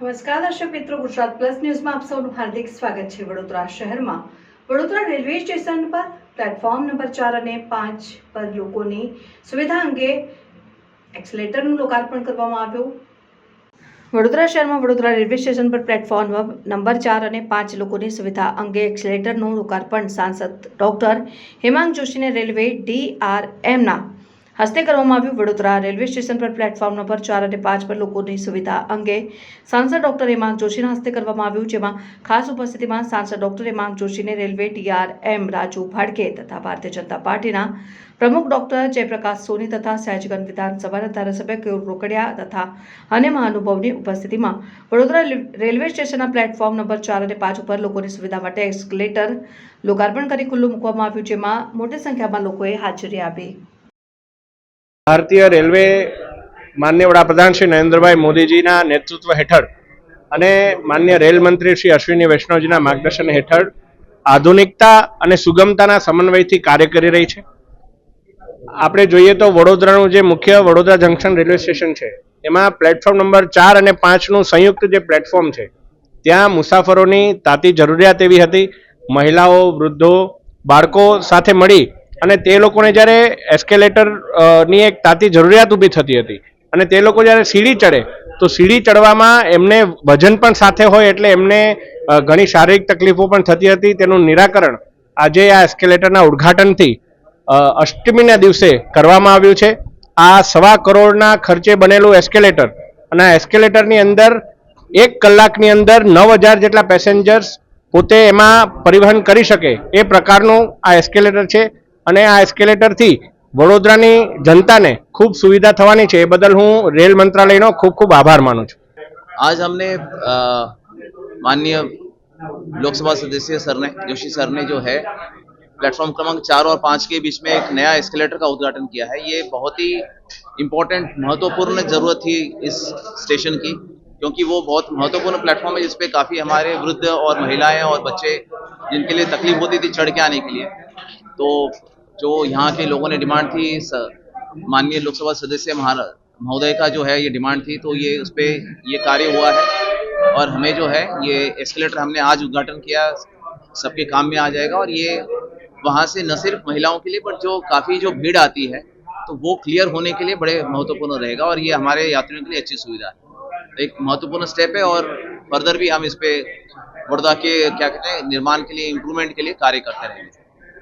નમસ્કાર દર્શક મિત્રો, ગુજરાત પ્લસ ન્યૂઝમાં આપ સૌનું હાર્દિક સ્વાગત છે વડોદરા શહેરમાં. વડોદરા રેલવે સ્ટેશન પર પ્લેટફોર્મ નંબર ચાર અને પાંચ પર લોકોની સુવિધા અંગે એક્સલેટરનું લોકાર્પણ કરવામાં આવ્યું. વડોદરા શહેરમાં વડોદરા રેલવે સ્ટેશન પર પ્લેટફોર્મ નંબર ચાર અને પાંચ લોકોની સુવિધા અંગે એક્સલેટરનું લોકાર્પણ સાંસદ ડોક્ટર હેમાંગ જોશીને રેલવે ડીઆરએમના હસ્તે કરવામાં આવ્યું વડોદરા રેલવે સ્ટેશન પર પ્લેટફોર્મ નંબર ચાર અને પાંચ પર લોકોની સુવિધા અંગે સાંસદ ડોક્ટર હેમાંગ જોશીના હસ્તે કરવામાં આવ્યું, જેમાં ખાસ ઉપસ્થિતિમાં સાંસદ ડોક્ટર હેમાંગ જોશીને રેલવે ટીઆરએમ રાજુ ભાડકે તથા ભારતીય જનતા પાર્ટીના પ્રમુખ ડોક્ટર જયપ્રકાશ સોની તથા સહેજગંજ વિધાનસભાના ધારાસભ્ય કેયુર રોકડિયા તથા અન્ય મહાનુભાવની ઉપસ્થિતિમાં વડોદરા રેલવે સ્ટેશનના પ્લેટફોર્મ નંબર ચાર અને પાંચ ઉપર લોકોની સુવિધા માટે એસ્કલેટર લોકાર્પણ કરી ખુલ્લું મૂકવામાં આવ્યું, જેમાં મોટી સંખ્યામાં લોકોએ હાજરી આપી. ભારતીય રેલવે માન્ય વડાપ્રધાન શ્રી નરેન્દ્રભાઈ મોદીજીના નેતૃત્વ હેઠળ અને માન્ય રેલ મંત્રી શ્રી અશ્વિની વૈષ્ણવજીના માર્ગદર્શન હેઠળ આધુનિકતા અને સુગમતાના સમન્વયથી કાર્ય કરી રહી છે. આપણે જોઈએ તો વડોદરાનું જે મુખ્ય વડોદરા જંકશન રેલવે સ્ટેશન છે, એમાં પ્લેટફોર્મ નંબર ચાર અને પાંચનું સંયુક્ત જે પ્લેટફોર્મ છે, ત્યાં મુસાફરોની તાતી જરૂરિયાત એવી હતી. મહિલાઓ, વૃદ્ધો, બાળકો સાથે મળી અને તે લોકોને જ્યારે એસ્કેલેટરની એક તાતી જરૂરિયાત ઊભી થતી હતી અને તે લોકો જ્યારે સીડી ચડે, તો સીડી ચડવામાં એમને વજન પણ સાથે હોય એટલે એમને ઘણી શારીરિક તકલીફો પણ થતી હતી. તેનું નિરાકરણ આજે આ એસ્કેલેટરના ઉદ્ઘાટનથી અષ્ટમીના દિવસે કરવામાં આવ્યું છે. આ સવા કરોડના ખર્ચે બનેલું એસ્કેલેટર અને આ એસ્કેલેટરની અંદર એક કલાકની અંદર નવ હજાર જેટલા પેસેન્જર્સ પોતે એમાં પરિવહન કરી શકે એ પ્રકારનું આ એસ્કેલેટર છે. અને આ એસ્કેલેટરથી વડોદરાની જનતાને ખૂબ સુવિધા થવાની છે એ બદલ હું રેલ મંત્રાલયનો ખૂબ ખૂબ આભાર માનું છું आज हमने अ, माननीय लोकसभा सदस्य सर ने जोशी सर ने जो है प्लेटफॉर्म क्रमांक चार और पाँच के बीच में एक नया एस्केलेटर का उद्घाटन किया है ये बहुत ही इम्पोर्टेंट महत्वपूर्ण जरूरत थी इस स्टेशन की क्योंकि वो बहुत महत्वपूर्ण प्लेटफॉर्म है जिसपे काफ़ी हमारे वृद्ध और महिलाएं और बच्चे जिनके लिए तकलीफ होती थी चढ़ के आने के लिए तो जो यहाँ के लोगों ने डिमांड थी माननीय लोकसभा सदस्य महोदय का जो है ये डिमांड थी तो ये उस पर ये कार्य हुआ है और हमें जो है ये एस्केलेटर हमने आज उद्घाटन किया, सबके काम में आ जाएगा और ये वहाँ से न सिर्फ़ महिलाओं के लिए बट जो काफ़ी जो भीड़ आती है तो वो क्लियर होने के लिए बड़े महत्वपूर्ण रहेगा और ये हमारे यात्रियों के लिए अच्छी सुविधा है। एक महत्वपूर्ण स्टेप है और फर्दर भी हम इस पर बड़ौदा के, क्या कहते हैं, निर्माण के लिए इम्प्रूवमेंट के लिए कार्य करते रहेंगे।